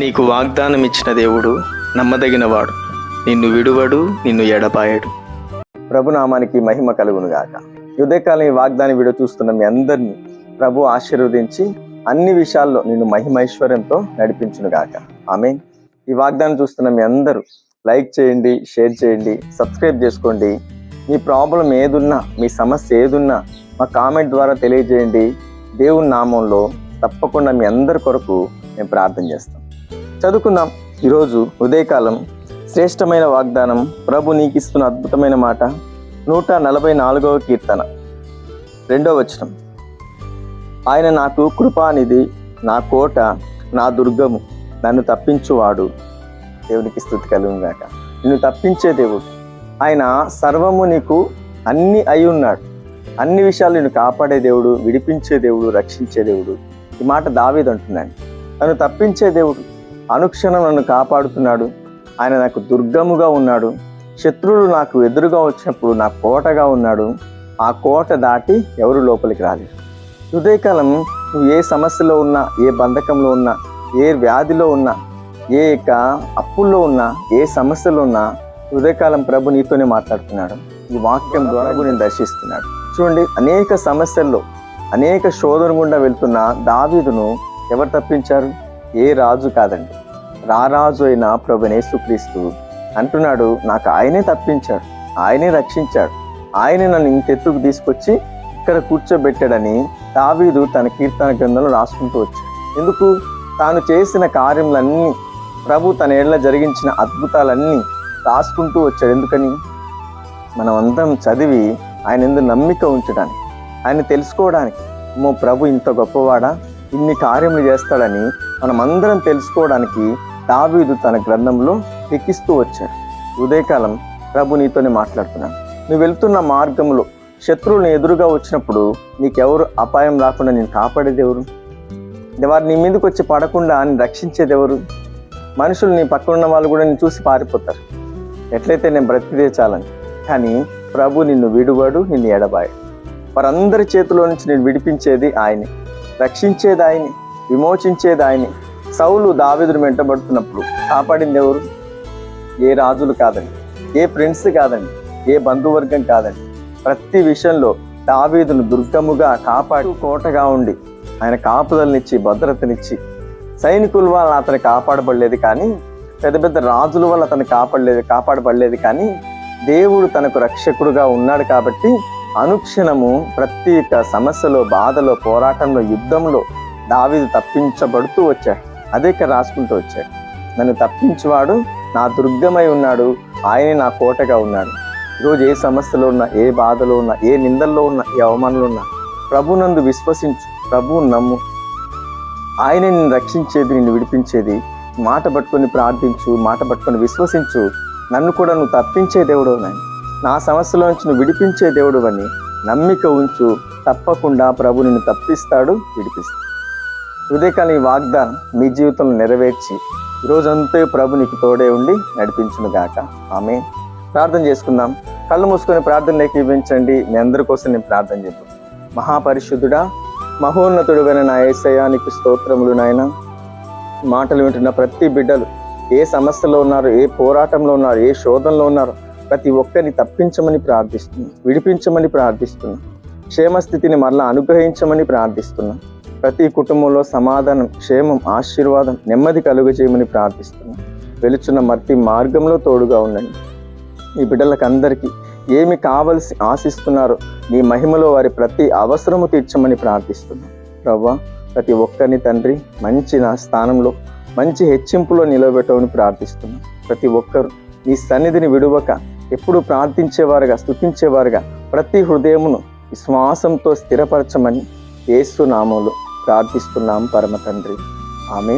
నీకు వాగ్దానం ఇచ్చిన దేవుడు నమ్మదగినవాడు. నిన్ను విడువడు నిన్ను ఎడపాయడు ప్రభునామానికి మహిమ కలుగును గాక. ఈ వాగ్దానం విడు చూస్తున్న మీ అందరినీ ప్రభు ఆశీర్వదించి అన్ని విషయాల్లో నిన్ను మహిమైశ్వర్యంతో నడిపించునుగాక ఆమె ఈ వాగ్దానం చూస్తున్న మీ అందరూ లైక్ చేయండి షేర్ చేయండి సబ్స్క్రైబ్ చేసుకోండి. మీ ప్రాబ్లం ఏదున్నా మీ సమస్య ఏదున్నా మా కామెంట్ ద్వారా తెలియజేయండి. దేవుని నామంలో తప్పకుండా మీ అందరి కొరకు మేము ప్రార్థన చేస్తాం. చదువుకుందాం. ఈరోజు ఉదయకాలం శ్రేష్టమైన వాగ్దానం ప్రభు నీకిస్తున్న అద్భుతమైన మాట. నూట నలభై నాలుగవ కీర్తన. రెండవ వచనం. ఆయన నాకు కృపానిధి నా కోట నా దుర్గము నన్ను తప్పించువాడు. దేవునికి స్థుతి కలుగుగాక నిన్ను తప్పించే దేవుడు. ఆయన సర్వము నీకు అన్ని అయి ఉన్నాడు. అన్ని విషయాలు నిన్ను కాపాడే దేవుడు విడిపించే దేవుడు రక్షించే దేవుడు. ఈ మాట దావేది అంటున్నాను నన్ను తప్పించే దేవుడు అనుక్షణం నన్ను కాపాడుతున్నాడు. ఆయన నాకు దుర్గముగా ఉన్నాడు. శత్రువులు నాకు ఎదురుగా వచ్చినప్పుడు నా కోటగా ఉన్నాడు. ఆ కోట దాటి ఎవరు లోపలికి రాలేరు ఉదయకాలం నువ్వు ఏ సమస్యలో ఉన్నా ఏ బంధకంలో ఉన్నా ఏ వ్యాధిలో ఉన్నా ఏ యొక్క అప్పుల్లో ఉన్నా ఏ సమస్యలో ఉన్నా ఉదయకాలం ప్రభు నీతోనే మాట్లాడుతున్నాడు. ఈ వాక్యం ద్వారా నేను దర్శిస్తున్నాడు. చూడండి అనేక సమస్యల్లో అనేక శోధన గుండా వెళ్తున్న దావీదును ఎవరు తప్పించారు? ఏ రాజు కాదండి. రారాజు అయిన ప్రభునేసుక్రీస్తు అంటున్నాడు నాకు ఆయనే తప్పించాడు ఆయనే రక్షించాడు ఆయనే నన్ను ఇంతెత్తుకు తీసుకొచ్చి ఇక్కడ కూర్చోబెట్టాడని దావీదు తన కీర్తన గ్రంథంలో రాసుకుంటూ వచ్చాడు. ఎందుకు? తాను చేసిన కార్యములన్నీ ప్రభు తన ఏళ్ళ జరిగించిన అద్భుతాలన్నీ రాసుకుంటూ వచ్చాడు. ఎందుకని? మనం అందరం చదివి ఆయన ఎందు నమ్మిక ఉంచడానికి ఆయన తెలుసుకోవడానికి మో ప్రభు ఇంత గొప్పవాడా? ఇన్ని కార్యములు చేస్తాడని మనం అందరం తెలుసుకోవడానికి దావీదు తన గ్రంథంలో లిఖిస్తూ వచ్చాడు. ఉదయకాలం ప్రభు నీతోనే మాట్లాడుతున్నాను నువ్వు వెళ్తున్న మార్గంలో శత్రువులను ఎదురుగా వచ్చినప్పుడు నీకెవరు అపాయం రాకుండా నేను కాపాడేది ఎవరు? వారు నీ మీదకి వచ్చి పడకుండా నేను రక్షించేది ఎవరు? మనుషులు నీ పక్కన ఉన్న వాళ్ళు కూడా నేను చూసి పారిపోతారు. ఎట్లయితే నేను బ్రతికితే చాలని. కానీ ప్రభు నిన్ను విడువాడు నిన్ను ఎడబాయడు. వారందరి చేతిలో నుంచి నేను విడిపించేది ఆయనే. రక్షించేది ఆయనే. విమోచించేది ఆయనే సౌలు దావిదును వెంటబడుతున్నప్పుడు కాపాడింది ఎవరు ఏ రాజులు కాదండి ఏ ఫ్రెండ్స్ కాదండి ఏ బంధువర్గం కాదండి. ప్రతి విషయంలో దావీదును దుర్గముగా కాపాడు కోటగా ఉండి ఆయన కాపుదలనిచ్చి భద్రతనిచ్చి సైనికుల వల్ల అతను కాపాడబడలేదు కానీ పెద్ద పెద్ద రాజుల వల్ల అతను కాపాడలేదు కాపాడబడలేదు కానీ దేవుడు తనకు రక్షకుడుగా ఉన్నాడు కాబట్టి అనుక్షణము ప్రతి ఒక్క సమస్యలో బాధలో పోరాటంలో యుద్ధంలో దావీదు తప్పించబడుతూ వచ్చాడు. అదే ఇక్కడ రాసుకుంటూ వచ్చాడు. నన్ను తప్పించువాడు నా దుర్గమై ఉన్నాడు. ఆయనే నా కోటగా ఉన్నాడు. ఈరోజు ఏ సమస్యలో ఉన్నా ఏ బాధలో ఉన్నా ఏ నిందల్లో ఉన్నా ఏ అవమానంలో ఉన్నా ప్రభునందు విశ్వసించు. ప్రభువు నమ్ము. ఆయనే నిన్ను రక్షించేది నిన్ను విడిపించేది. మాట పట్టుకొని ప్రార్థించు మాట పట్టుకొని విశ్వసించు. నన్ను కూడా నువ్వు తప్పించే దేవుడు అని నా సమస్యలో నుంచి నువ్వు విడిపించే దేవుడు అని నమ్మిక ఉంచు. తప్పకుండా ప్రభు నిన్ను తప్పిస్తాడు విడిపిస్తాడు. ఉదయకాలం ఈ వాగ్దానం మీ జీవితంలో నెరవేర్చి ఈరోజంతా ప్రభు నీకు తోడే ఉండి నడిపించును గాక. ఆమె ప్రార్థన చేసుకుందాం. కళ్ళు మూసుకొని ప్రార్థన ఏకీవించండి మీ అందరి కోసం నేను ప్రార్థన చెప్పు మహాపరిశుద్ధుడా మహోన్నతుడుగైన నా ఏసయానికి స్తోత్రములు నాయన. మాటలు వింటున్న ప్రతి బిడ్డలు ఏ సమస్యలో ఉన్నారు ఏ పోరాటంలో ఉన్నారు ఏ శోధనలో ఉన్నారు ప్రతి ఒక్కరిని తప్పించమని ప్రార్థిస్తున్నాను విడిపించమని ప్రార్థిస్తున్నాను క్షేమస్థితిని మరలా అనుగ్రహించమని ప్రార్థిస్తున్నాం. ప్రతి కుటుంబంలో సమాధానం క్షేమం ఆశీర్వాదం నెమ్మది కలుగజేయమని ప్రార్థిస్తున్నాం. వెలుచున్న మట్టి మార్గంలో తోడుగా ఉండండి. ఈ బిడ్డలకు అందరికీ ఏమి కావలసి ఆశిస్తున్నారో నీ మహిమలో వారి ప్రతి అవసరము తీర్చమని ప్రార్థిస్తున్నాం. ప్రభా ప్రతి ఒక్కరిని తండ్రి మంచి నా స్థానంలో మంచి హెచ్చింపులో నిలబెట్టమని ప్రార్థిస్తున్నాం. ప్రతి ఒక్కరు నీ సన్నిధిని విడువక ఎప్పుడు ప్రార్థించేవారుగా స్తుతించేవారుగా ప్రతి హృదయమును విశ్వాసంతో స్థిరపరచమని ఏసునామంలో ప్రార్థిస్తున్నాం పరమ తండ్రి. ఆమె